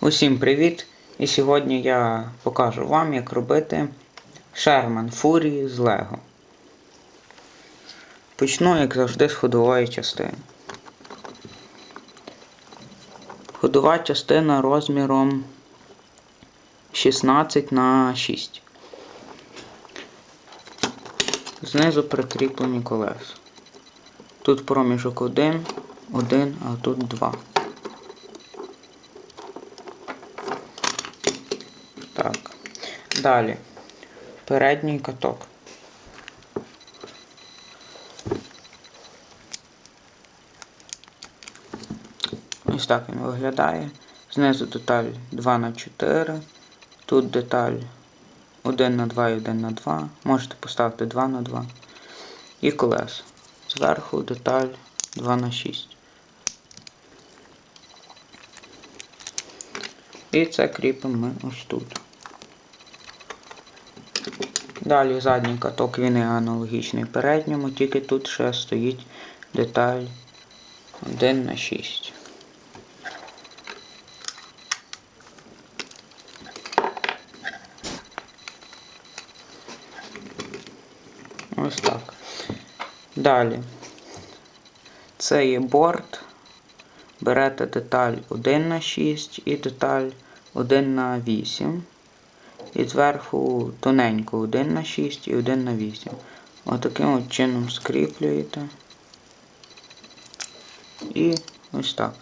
Усім привіт! І сьогодні я покажу вам, як робити Sherman Fury з Лего. Почну, як завжди, з ходової частини. Ходова частина розміром 16 на 6. Знизу прикріплені колеса. Тут проміжок 1, 1, а тут 2. Далі. Передній каток. Ось так він виглядає. Знизу деталь 2 на 4 Тут деталь 1 на 2 і 1 на 2 Можете поставити 2 на 2 І колеса. Зверху деталь 2 на 6 І це кріпимо ми ось тут. Далі задній каток він аналогічний передньому, тільки тут ще стоїть деталь 1 на 6. Ось так. Далі. Це є борт. Берете деталь 1 на 6 і деталь 1 на 8. І зверху тоненько 1 на 6 і 1 на 8. Отаким от чином скріплюєте. І ось так.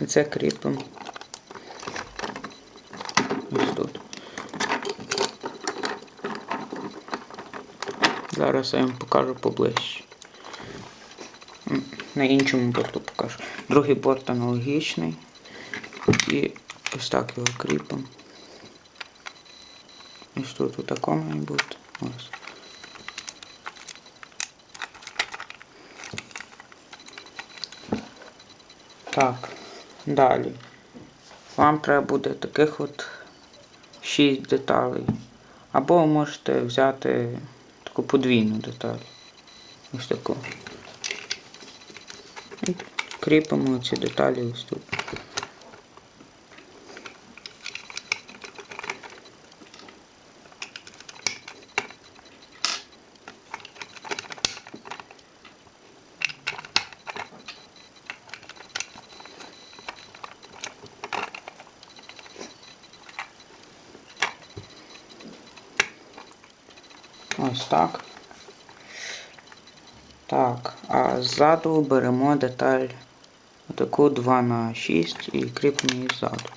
І це кріпимо ось тут. Зараз я вам покажу поближче. На іншому борту покажу. Другий борт аналогічний. І ось так його кріпимо. Ось тут отако має. Ось. Так, далі. Вам треба буде таких от 6 деталей. Або ви можете взяти таку подвійну деталь. Ось таку. І кріпимо ці деталі ось тут. Ось так. Так, а ззаду беремо деталь таку 2 на 6 і кріпимо її ззаду.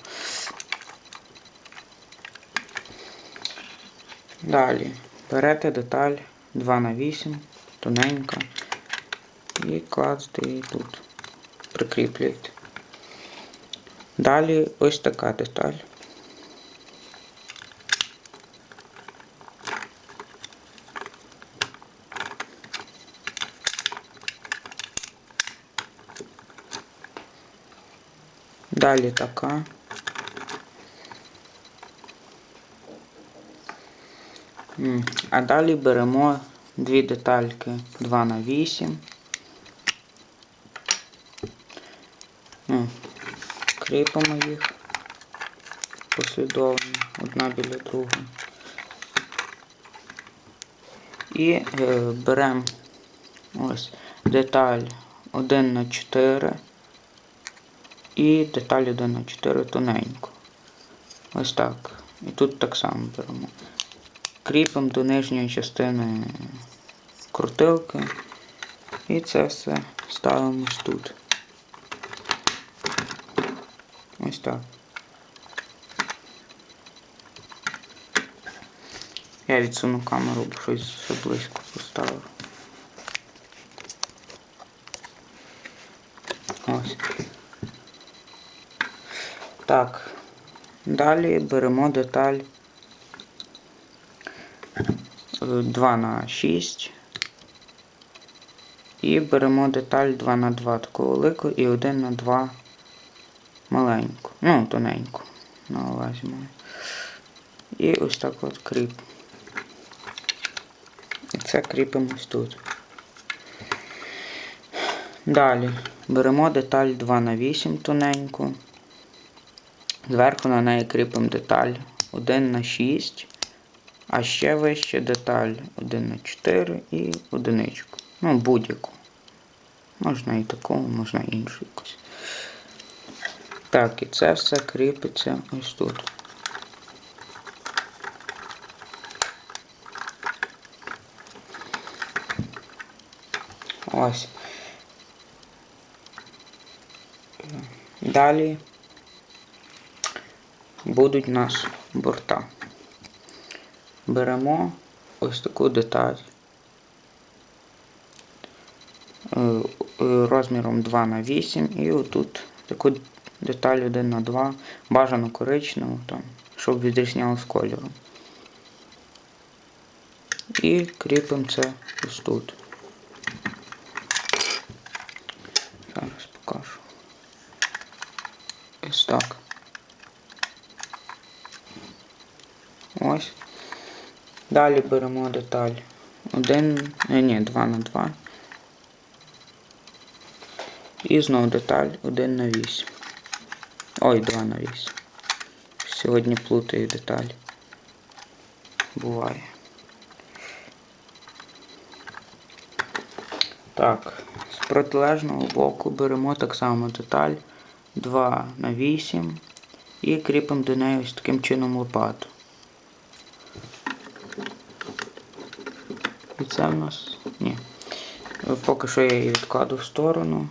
Далі берете деталь 2 на 8 тоненька і кладете її тут. Прикріплюєте. Далі ось така деталь. Далі така. А далі беремо дві детальки 2 на 8. Кріпимо їх послідовно, одна біля другої. І е, беремо ось деталь 1 на 4 і деталь 1 на 4 тоненько. Ось так. І тут так само беремо. Кріпимо до нижньої частини крутилки. І це все ставимо ось тут. Ось так. Я відсуну камеру, бо щось близько поставив. Ось. Так. Далі беремо деталь 2 на 6 і беремо деталь 2 на 2 таку велику і 1 на 2 маленьку. Ну, тоненьку. На увазі маю. І ось так от кріп. І це кріпимось тут. Далі беремо деталь 2 на 8 тоненьку. Зверху на неї кріпимо деталь 1 на 6, а ще вище деталь 1 на 4 і одиничку. Ну, будь-яку. Можна і таку, можна іншу якусь. Так, і це все кріпиться ось тут. Ось. Далі будуть у нас борта. Беремо ось таку деталь е, е, розміром 2 на 8 і отут таку деталь 1 на 2, бажано коричневу, там, щоб відрізняло з кольором. І кріпимо це ось тут. Зараз покажу. Ось так. Ось. Далі беремо деталь 1, е, ні, 2 на 2. І знову деталь 1 на 8. Ой, 2 на 8. Сьогодні плутаю деталі. Буває. Так, з протилежного боку беремо так само деталь 2 на 8 і кріпимо до неї ось таким чином лопату. Це в нас... Ні. Поки що я її відкладу в сторону.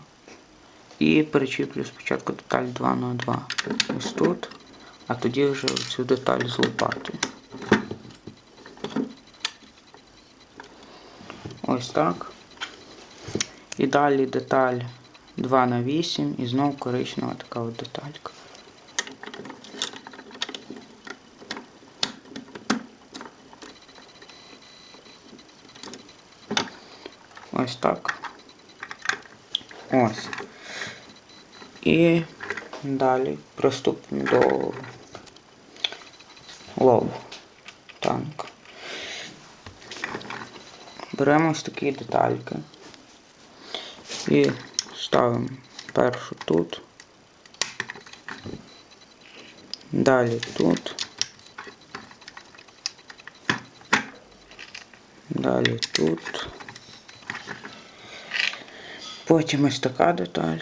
І перечіплю спочатку деталь 2 на 2 ось тут, а тоді вже цю деталь з лопатою. Ось так. І далі деталь 2 на 8 і знов коричнева така от деталька. Ось так. Ось. І далі приступимо до лобу танка. Беремо ось такі детальки і ставимо першу тут, далі тут, далі тут, потім ось така деталь.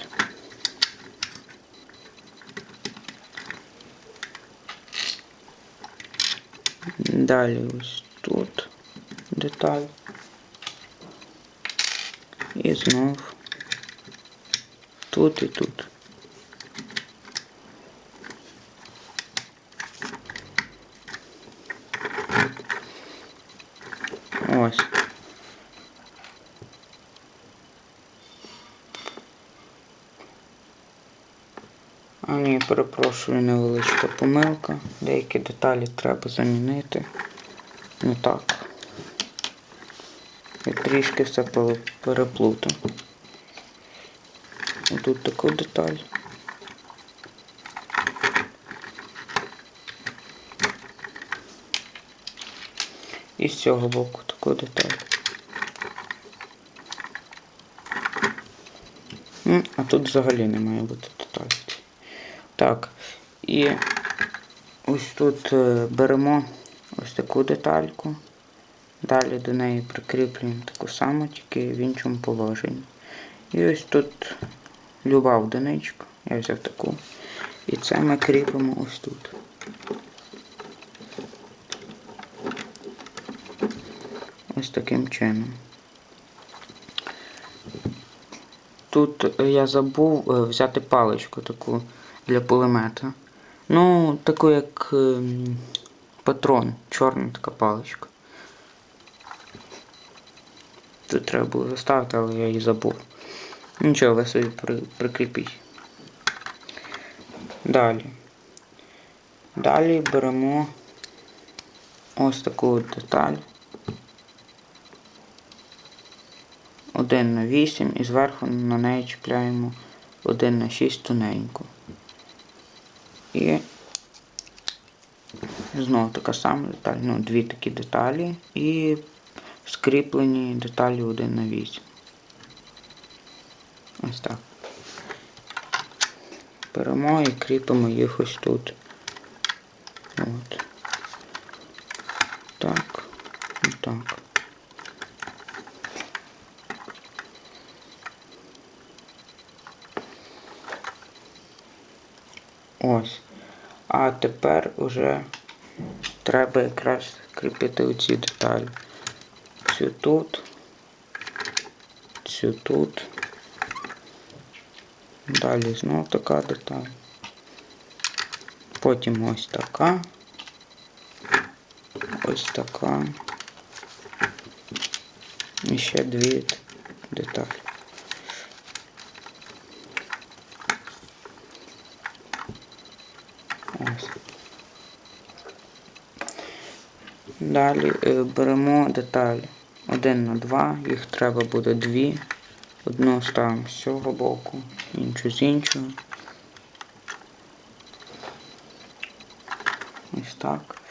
Далі ось тут деталь. І знов тут і тут. Перепрошую, невеличка помилка. Деякі деталі треба замінити. Не так. Я трішки все переплутав. Тут таку деталь. І з цього боку таку деталь. А тут взагалі не має бути. Так, і ось тут е, беремо ось таку детальку. Далі до неї прикріплюємо таку саму, тільки в іншому положенні. І ось тут люба одиничка. Я взяв таку. І це ми кріпимо ось тут. Ось таким чином. Тут я забув е, взяти паличку таку для пулемета. Ну, таку як ем, патрон, чорна така паличка. Тут треба було заставити, але я її забув. Нічого, ви собі при, прикріпіть. Далі. Далі беремо ось таку деталь. 1 на 8 і зверху на неї чіпляємо 1 на 6 тоненьку. І знову така сама деталь, ну, дві такі деталі і скріплені деталі 1 на 8. Ось так. Беремо і кріпимо їх ось тут. От. Так. І так. Ось. А тепер уже треба якраз кріпити оці деталі. Цю тут, цю тут. Далі знов така деталь. Потім ось така. Ось така. І ще дві деталі. Далі е, беремо деталі 1 на 2, їх треба буде дві. Одну ставимо з цього боку, іншу з іншого. Ось так.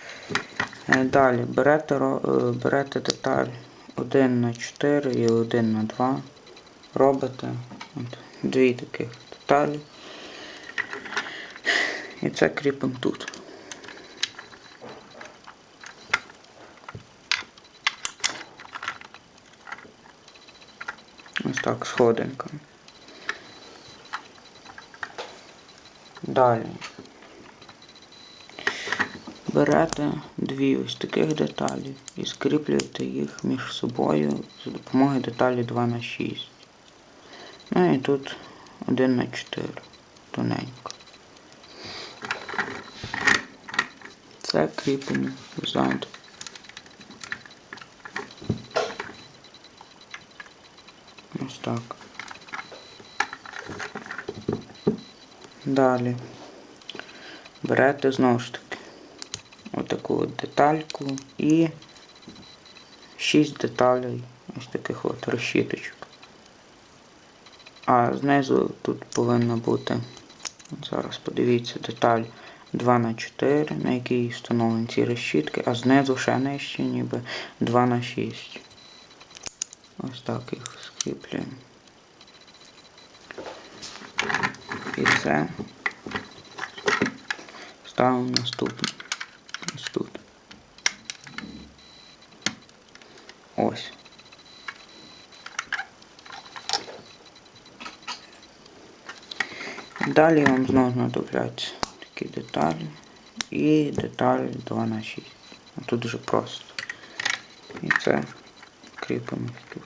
Е, Далі берете, е, берете деталь 1 на 4 і 1 на 2. Робите от, дві таких деталі. І це кріпимо тут. Ось так, сходинками. Далі. Берете дві ось таких деталі і скріплюєте їх між собою за допомогою деталі 2 на 6. Ну і тут 1 на 4 тоненько. Це кріпимо ззаду. Ось так. Далі берете знову ж таки отаку от детальку і 6 деталей ось таких от решіточок. А знизу тут повинна бути, зараз подивіться, деталь 2 на 4 на якій встановлені ці решітки, а знизу ще нижче, ніби 2 на 6 Ось так їх скріплюємо. І це ставимо наступне. Ось тут. Ось. Далі вам знову знадобляться такі деталі і деталі 2 на 6 Тут дуже просто. І це кріпимо тут.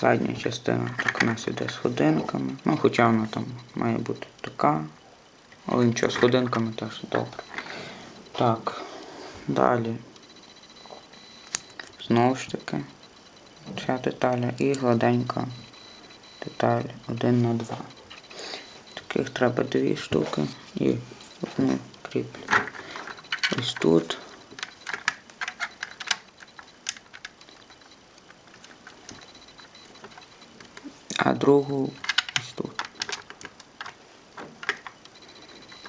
Задня частина так у нас іде з ходинками. Ну, хоча вона там має бути така. Але нічого, з ходинками теж добре. Так, далі. Знову ж таки, ця деталя і гладенька деталь 1 на 2. Таких треба дві штуки і одну кріплю. Ось тут. А другу ось тут.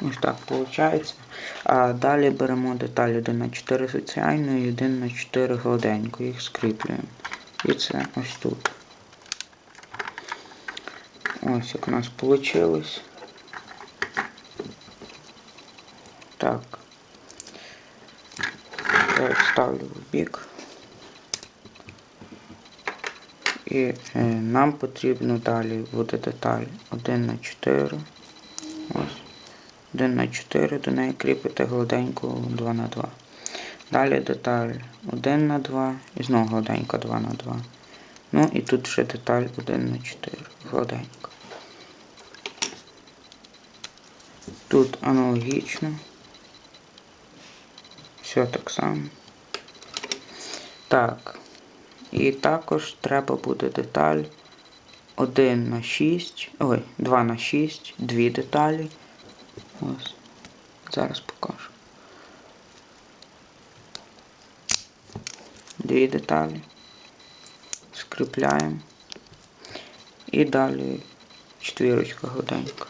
Ось так виходить. А далі беремо деталь 1 на 4 соціальну і 1 на 4 гладеньку. Їх скріплюємо. І це ось тут. Ось як у нас вийшло. Так. Я ставлю в бік. І е, нам потрібно далі буде деталь 1 на 4. Ось. 1 на 4 до неї кріпити гладеньку 2 на 2. Далі деталь 1 на 2 і знову гладенька 2 на 2. Ну і тут ще деталь 1 на 4. Гладенька. Тут аналогічно. Все так само. Так. І також треба буде деталь 1 на 6, ой, 2 на 6, дві деталі. Ось. Зараз покажу. Дві деталі. Скріпляємо. І далі четвірочка гладенька.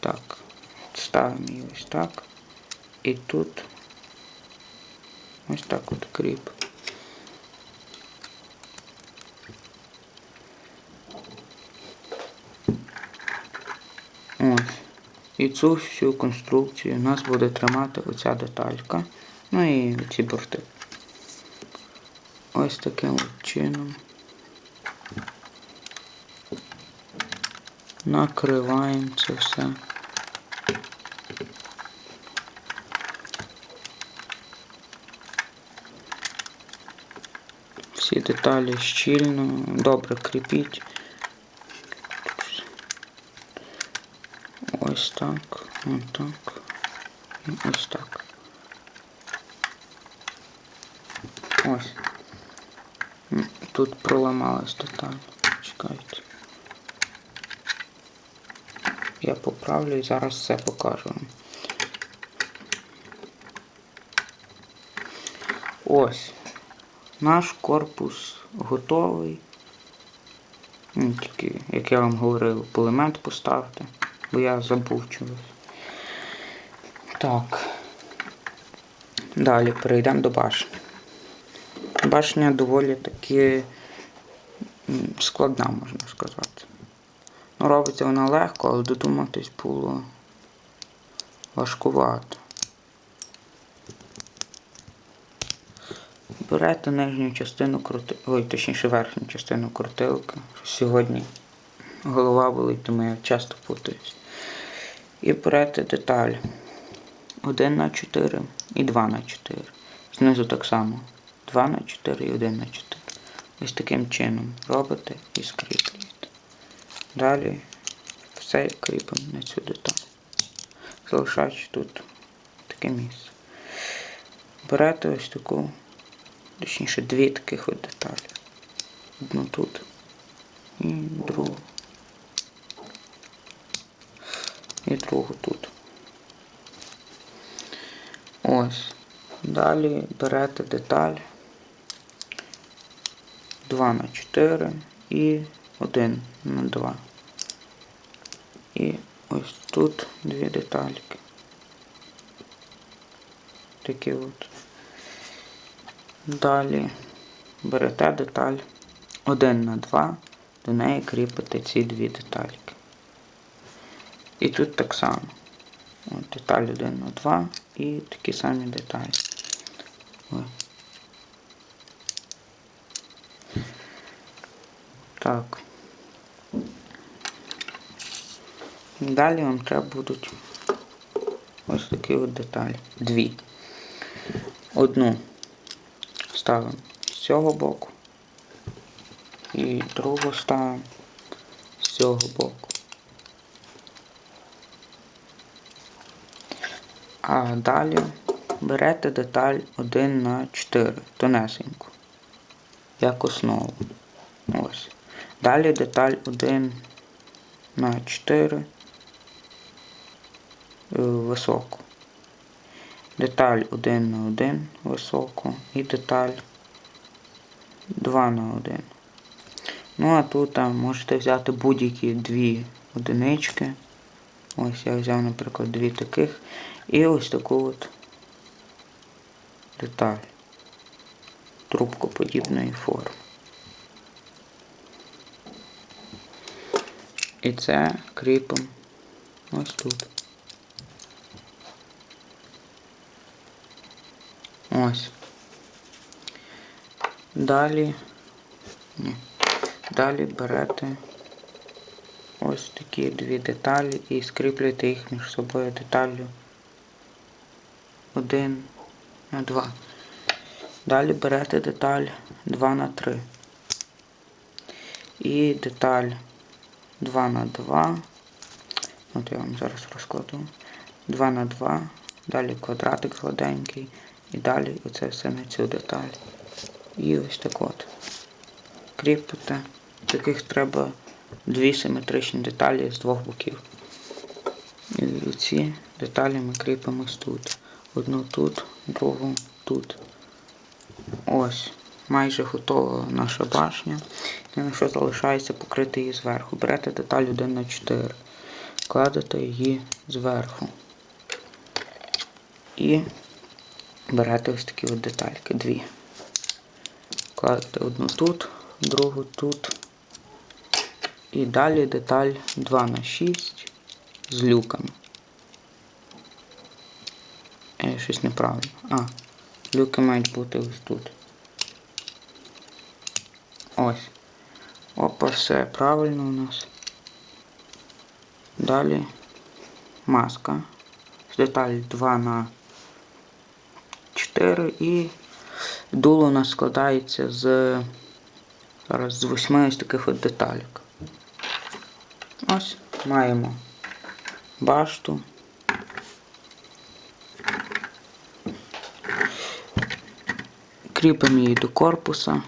Так. Ставимо її ось так. І тут ось так от кріп. Ось. І цю всю конструкцію у нас буде тримати оця деталька. Ну і ці борти. Ось таким чином накриваємо це все. Всі деталі щільно, добре кріпіть. Ось так, ось так і ось так. Ось. Тут проламалась деталь. Чекайте. Я поправлю і зараз все покажу. Ось. Наш корпус готовий. Ну, Тільки, як я вам говорив, пулемет поставте, бо я забув чогось. Так. Далі перейдемо до башні. Башня доволі таки складна, можна сказати. Ну, робиться вона легко, але додуматись було важкувато. Берете нижню частину крути... Ой, точніше верхню частину крутилки. Сьогодні голова болить, тому я часто путаюсь. І берете деталь 1 на 4 і 2 на 4. Знизу так само. 2 на 4 і 1 на 4. Ось таким чином робите і скріплюєте. Далі все кріпимо на цю деталь. Залишаючи тут таке місце. Берете ось таку, точніше дві таких от деталі. Одну тут і другу. І другу тут. Ось. Далі берете деталь 2 на 4 і 1 на 2. І ось тут дві детальки. Такі от. Далі берете деталь 1 на 2, до неї кріпите ці дві детальки. І тут так само. От, деталь 1 на 2 і такі самі деталі. Так. Далі вам треба будуть ось такі от деталі. Дві. Одну ставимо з цього боку. І другу ставимо з цього боку. А далі берете деталь 1 на 4, тонесеньку, як основу. Ось. Далі деталь 1 на 4 е, високу. Деталь 1 на 1 високу і деталь 2 на 1. Ну а тут там можете взяти будь-які дві одинички. Ось я взяв, наприклад, дві таких. І ось таку от деталь трубкоподібної форми. І це кріпимо ось тут. Ось. Далі. Ні. Далі берете ось такі дві деталі і скріплюєте їх між собою деталлю 1 на 2. Далі берете деталь 2 на 3. І деталь 2 на 2. От я вам зараз розкладу. 2 на 2. Далі квадратик гладенький. І далі оце все на цю деталь. І ось так от. Кріпите. Таких треба дві симетричні деталі з двох боків. І ці деталі ми кріпимо ось тут. Одну тут, другу тут. Ось. Майже готова наша башня. Єдине, що залишається покрити її зверху. Берете деталь 1 на 4, кладете її зверху. І берете ось такі от детальки, дві. Кладете одну тут, другу тут. І далі деталь 2 на 6 з люками. щось неправильно. А, люки мають бути ось тут. Ось. Опа, все правильно у нас. Далі маска. З деталь 2 на 4 і дуло у нас складається з зараз з 8 ось таких от деталек. Ось маємо башту. Кріпимо її до корпуса.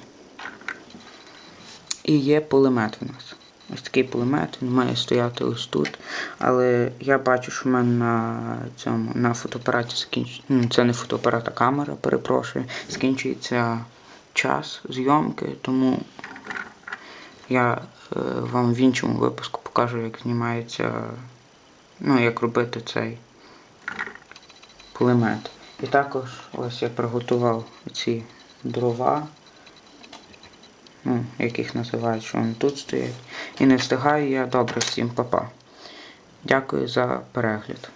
І є пулемет в нас. Ось такий пулемет, він має стояти ось тут. Але я бачу, що в мене на цьому на фотоапараті закінчується. Це не фотоапарат, а камера, перепрошую. Скінчується час зйомки, тому я е, вам в іншому випуску покажу, як знімається, ну, як робити цей пулемет. І також ось я приготував ці дрова ну, яких називають, що вони тут стоять. І не встигаю я добре всім папа. Дякую за перегляд.